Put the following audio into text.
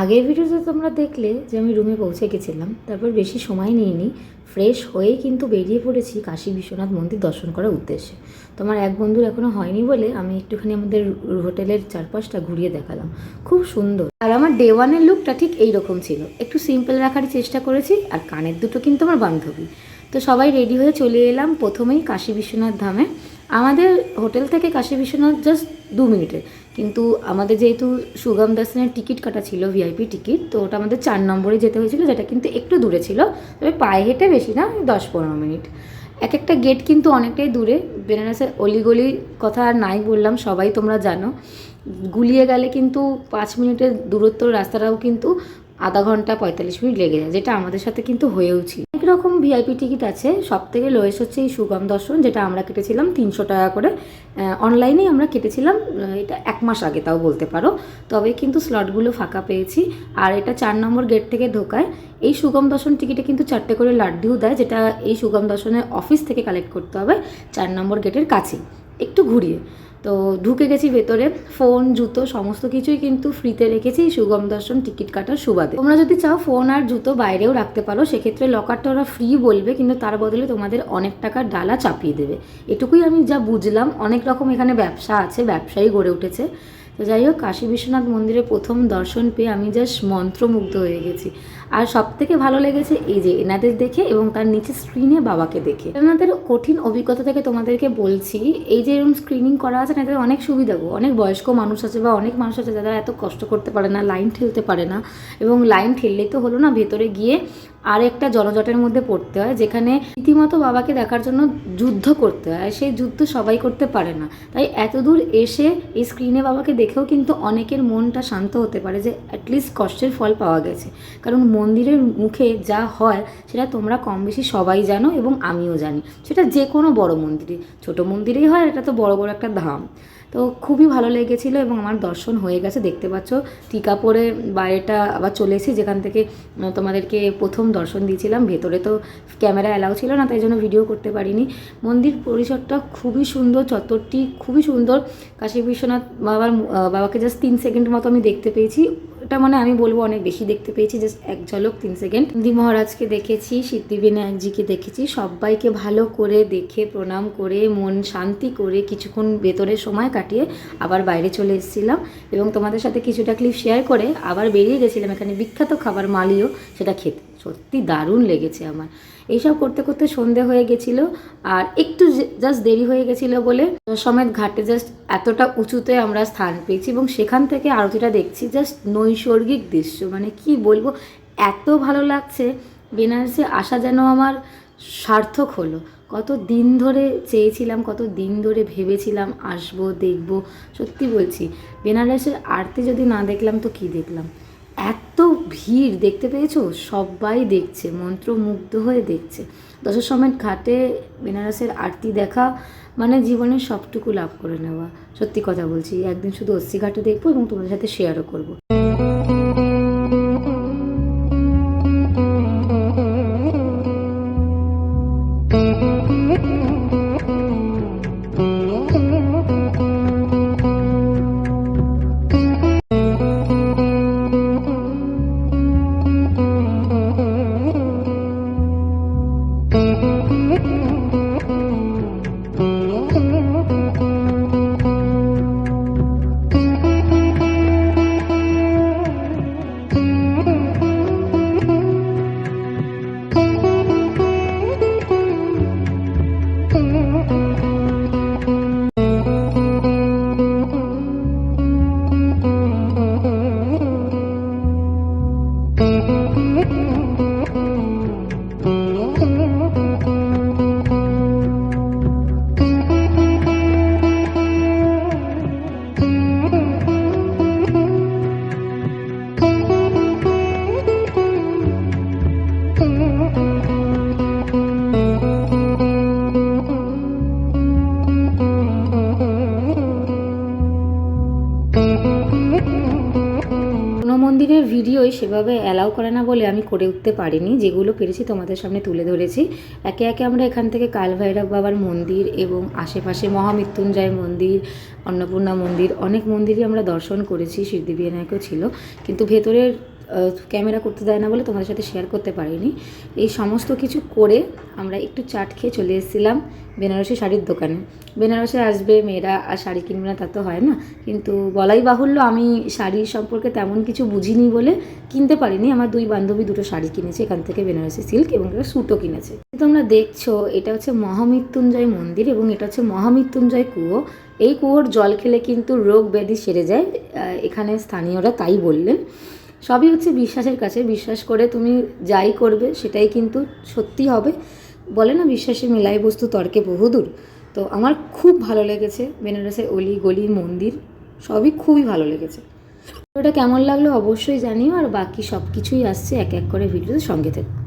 আগের ভিডিওতে তোমরা দেখলে যে আমি রুমে পৌঁছে গেছিলাম, তারপর বেশি সময় নিইনি ফ্রেশ হয়েই কিন্তু বেরিয়ে পড়েছি কাশী বিশ্বনাথ মন্দির দর্শন করার উদ্দেশ্যে। তোমার এক বন্ধুর এখনও হয়নি বলে আমি একটুখানি আমাদের হোটেলের চারপাশটা ঘুরিয়ে দেখালাম। খুব সুন্দর। আর আমার ডে ওয়ানের লুকটা ঠিক এই রকম ছিল। একটু সিম্পল রাখার চেষ্টা করেছি, আর কানের দুটো কিন্তু আমার বান্ধবী। তো সবাই রেডি হয়ে চলে এলাম প্রথমেই কাশী বিশ্বনাথ ধামে। আমাদের হোটেল থেকে কাশী বিশ্বনাথ জাস্ট দু মিনিটের। কিন্তু আমাদের যেহেতু সুগম দর্শনের টিকিট কাটা ছিল ভিআইপি টিকিট, তো ওটা আমাদের চার নম্বরে যেতে হয়েছিল, যেটা কিন্তু একটু দূরে ছিল। তবে পায়ে হেঁটে বেশি না দশ পনেরো মিনিট। এক একটা গেট কিন্তু অনেকটাই দূরে। বেনারসের অলিগলির কথা আর নাই বললাম, সবাই তোমরা জানো। গুলিয়ে গেলে কিন্তু পাঁচ মিনিটের দূরত্ব রাস্তাটাও কিন্তু আধা ঘণ্টা পঁয়তাল্লিশ মিনিট লেগে যায়, যেটা আমাদের সাথে কিন্তু হয়েও ছিল। অনেক রকম ভিআইপি টিকিট আছে। সব থেকে লোয়েস্ট হচ্ছে এই সুগম দর্শন, যেটা আমরা কেটেছিলাম তিনশো টাকা করে। অনলাইনেই আমরা কেটেছিলাম এটা এক মাস আগে, তাও বলতে পারো। তবে কিন্তু স্লটগুলো ফাঁকা পেয়েছি। আর এটা চার নম্বর গেট থেকে ঢোকায়। এই সুগম দর্শন টিকিটে কিন্তু চারটে করে লাড্ডুও দেয়, যেটা এই সুগম দর্শনের অফিস থেকে কালেক্ট করতে হবে, চার নম্বর গেটের কাছে একটু ঘুরিয়ে। তো ঢুকে গেছি ভেতরে ফোন জুতো, সমস্ত কিছুই কিন্তু ফ্রিতে রেখেছি, সুগম দর্শন, টিকিট কাটার সুবাদে। তোমরা যদি চাও ফোন আর জুতো বাইরেও রাখতে পারো, সেক্ষেত্রে লকারটা ওরা ফ্রি বলবে, কিন্তু তার বদলে তোমাদের অনেক টাকার ডালা চাপিয়ে দেবে। এটুকুই আমি যা বুঝলাম, অনেক রকম এখানে ব্যবসা আছে, ব্যবসায়ী গড়ে উঠেছে। তো যাই হোক, কাশী বিশ্বনাথ মন্দিরে প্রথম দর্শন পেয়ে আমি জাস্ট মন্ত্রমুগ্ধ হয়ে গেছি। আর সব থেকে ভালো লেগেছে এই যে এনাদের দেখে এবং তার নিচে স্ক্রিনে বাবাকে দেখে। এনাদের কঠিন অভিজ্ঞতা থেকে তোমাদেরকে বলছি, এই যে এরকম স্ক্রিনিং করা আছে না, এদের অনেক সুবিধা গো। অনেক বয়স্ক মানুষ আছে বা অনেক মানুষ আছে যারা এত কষ্ট করতে পারে না, লাইন ঠেলতে পারে না এবং লাইন ঠেললেই তো হলো না, ভেতরে গিয়ে আর একটা জনজটের মধ্যে পড়তে হয়, যেখানে রীতিমতো বাবাকে দেখার জন্য যুদ্ধ করতে হয়। সেই যুদ্ধ সবাই করতে পারে না। তাই এত দূর এসে এই স্ক্রিনে বাবাকে দেখেও কিন্তু অনেকের মনটা শান্ত হতে পারে যে অ্যাটলিস্ট কষ্টের ফল পাওয়া গেছে। কারণ মন্দিরের মুখে যা হয়, সেটা তোমরা কম বেশি সবাই জানো এবং আমিও জানি। সেটা যে কোনো বড় মন্দিরে। ছোট মন্দিরেই হয় এটা তো বড় বড় একটা ধাম। তো খুবই ভালো লেগেছিলো এবং আমার দর্শন হয়ে গেছে। দেখতে পাচ্ছ টিকা পরে বাইরেটা আবার চলে এসেছি, যেখান থেকে তোমাদেরকে প্রথম দর্শন দিয়েছিলাম। ভেতরে তো ক্যামেরা অ্যালাউ ছিল না, তাই জন্য ভিডিও করতে পারিনি। মন্দির পরিসরটা খুবই সুন্দর, চত্বরটি খুবই সুন্দর। কাশী বিশ্বনাথ বাবার বাবাকে জাস্ট তিন সেকেন্ড মতো আমি দেখতে পেয়েছি। এটা মানে আমি বলব অনেক বেশি দেখতে পেয়েছি জাস্ট এক ঝলক, তিন সেকেন্ড। দি মহারাজকে দেখেছি সিদ্ধিবিনায়কজিকে দেখেছি, সবাইকে ভালো করে দেখে, প্রণাম করে, মন শান্তি করে কিছুক্ষণ ভেতরে সময় কাটিয়ে আবার বাইরে চলে এসেছিলাম। এবং তোমাদের সাথে কিছুটা ক্লিপ শেয়ার করে আবার বেরিয়ে গেছিলাম এখানে বিখ্যাত খাবার মালিও, সেটা খেতে। সত্যি দারুণ লেগেছে আমার। এইসব করতে করতে সন্ধে হয়ে গেছিল আর একটু জাস্ট দেরি হয়ে গেছিল বলে সমেত ঘাটে জাস্ট এতটা উঁচুতে আমরা স্থান পেয়েছি এবং সেখান থেকে আরতিটা দেখছি জাস্ট নৈসর্গিক দৃশ্য। মানে কি বলব, এত ভালো লাগছে, বেনারসে আসা যেন আমার সার্থক হলো। কত দিন ধরে চেয়েছিলাম, কত দিন ধরে ভেবেছিলাম, আসব, দেখব, সত্যি বলছি। বেনারসের আরতি যদি না দেখলাম তো কি দেখলাম? এত ভিড়, দেখতে পেয়েছ? সবাই দেখছে, মন্ত্রমুগ্ধ হয়ে দেখছে। দশের সময় ঘাটে বেনারসের আরতি দেখা মানে জীবনের সবটুকু লাভ করে নেওয়া। সত্যি কথা বলছি, একদিন শুধু অস্থি ঘাটে দেখব এবং তোমাদের সাথে শেয়ারও করব। দিনের ভিডিওই সেভাবে অ্যালাউ করে না বলে আমি করে উঠতে পারিনি। যেগুলো পেরেছি তোমাদের সামনে তুলে ধরেছি। একে একে আমরা এখান থেকে কালভৈরব বাবার মন্দির এবং আশেপাশে মহামৃত্যুঞ্জয় মন্দির, অন্নপূর্ণা মন্দির, অনেক মন্দিরই আমরা দর্শন করেছি। সিদ্ধিবিনায়কও ছিল। কিন্তু ভেতরের ক্যামেরা করতে দেয় না বলে তোমাদের সাথে শেয়ার করতে পারিনি। এই সমস্ত কিছু করে আমরা একটু চাট খেয়ে চলে এসেছিলাম বেনারসি শাড়ির দোকানে। বেনারসে আসবে, মেয়েরা আর শাড়ি কিনবে না, তা তো হয় না। কিন্তু বলাই বাহুল্য আমি শাড়ি সম্পর্কে তেমন কিছু বুঝিনি বলে কিনতে পারিনি। আমার দুই বান্ধবী দুটো শাড়ি কিনেছে, এখান থেকে বেনারসি সিল্ক এবং একটা স্যুটও কিনেছে। তোমরা দেখছ, এটা হচ্ছে মহামৃত্যুঞ্জয় মন্দির এবং এটা হচ্ছে মহামৃত্যুঞ্জয় কুয়ো। এই কুয়োর জল খেলে কিন্তু রোগ ব্যাধি সেরে যায় এখানে স্থানীয়রা তাই বললেন। সবই হচ্ছে বিশ্বাসের কাছে। বিশ্বাস করে তুমি যাই করবে, সেটাই কিন্তু সত্যি হবে। বলে না বিশ্বাসে মিলাই বস্তু তর্কে বহুদূর। তো আমার খুব ভালো লেগেছে বেনারসের অলি গলি মন্দির, সবই খুবই ভালো লেগেছে। ওটা কেমন লাগল অবশ্যই জানিও, আর বাকি সব কিছুই আসছে এক এক করে ভিডিওতে সঙ্গে থেকে।